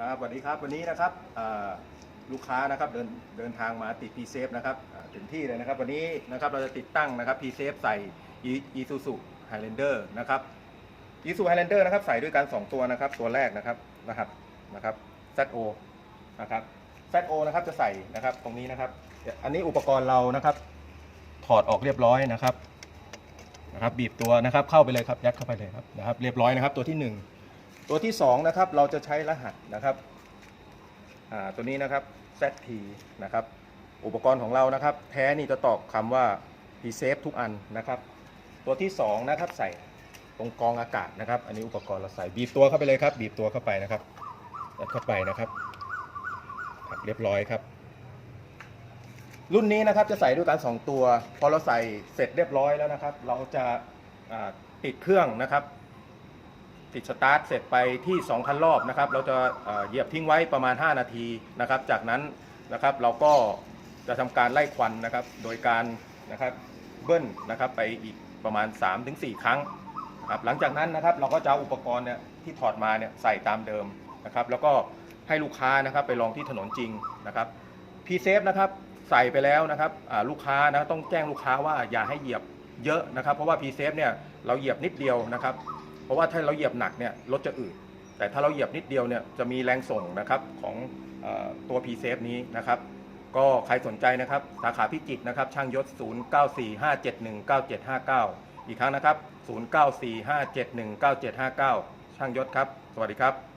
ครับสวัสดีครับวันนี้นะครับลูกค้านะครับเดินเดินทางมาติด p ีเซฟนะครับถึงที่เลยนะครับ วันนี้นะครับเราจะติดตั้งนะครับ p ีเซฟใส่ e s u z u Highlander นะครับ e s u z Highlander นะครับใส่ด้วยกัน 2 ตัวนะครับ ตัวแรกนะครับนะครับนะครับ ZO นะครับ ZO นะครับจะใส่นะครับตรงนี้นะครับ อันนี้อุปกรณ์เรานะครับ ถอดออกเรียบร้อยนะครับนะครับ บีบตัวนะครับเข้าไปเลยครับยัดเข้าไปเลยครับนะครับ เรียบร้อยนะครับตัวที่หนึ่ง ตัวที่2นะครับเราจะใช้รหัสนะครับตัวนี้นะครับ ZT นะครับอุปกรณ์ของเรานะครับ แท้นี่จะตอกคำว่า p s a f e ทุกอันนะครับ ตัวที่2นะครับใส่ตรงกองอากาศนะครับ อันนี้อุปกรณ์เราใส่บีบตัวเข้าไปเลยครับ บีบตัวเข้าไปนะครับยัดเข้าไปนะครับเรียบร้อยครับ รุ่นนี้นะครับจะใส่ด้วยกัน2ตัว พอเราใส่เสร็จเรียบร้อยแล้วนะครับ เราจะติดเครื่องนะครับ ติดสตาร์ทเสร็จไปที่ 2,000 รอบนะครับเราจะเหยียบทิ้งไว้ประมาณ 5 นาทีนะครับ จากนั้นนะครับเราก็จะทำการไล่ควันนะครับ โดยการนะครับเบิ้ลนะครับไปอีกประมาณ 3-4 ครั้งครับหลังจากนั้นนะครับเราก็จะเอาอุปกรณ์เนี่ยที่ถอดมาเนี่ยใส่ตามเดิมนะครับ แล้วก็ให้ลูกค้านะครับไปลองที่ถนนจริงนะครับพีเซฟนะครับใส่ไปแล้วนะครับลูกค้านะต้องแจ้งลูกค้าว่าอย่าให้เหยียบเยอะนะครับ เพราะว่าพีเซฟเนี่ยเราเหยียบนิดเดียวนะครับ เพราะว่าถ้าเราเหยียบหนักเนี่ยรถจะอืดแต่ถ้าเราเหยียบนิดเดียวเนี่ยจะมีแรงส่งนะครับของอตัว p ีเซฟนี้นะครับ ก็ใครสนใจนะครับ สาขาพิจิตรนะครับช่างยศ 0945719759 อีกครั้งนะครับ 0945719759 ช่างยศครับ สวัสดีครับ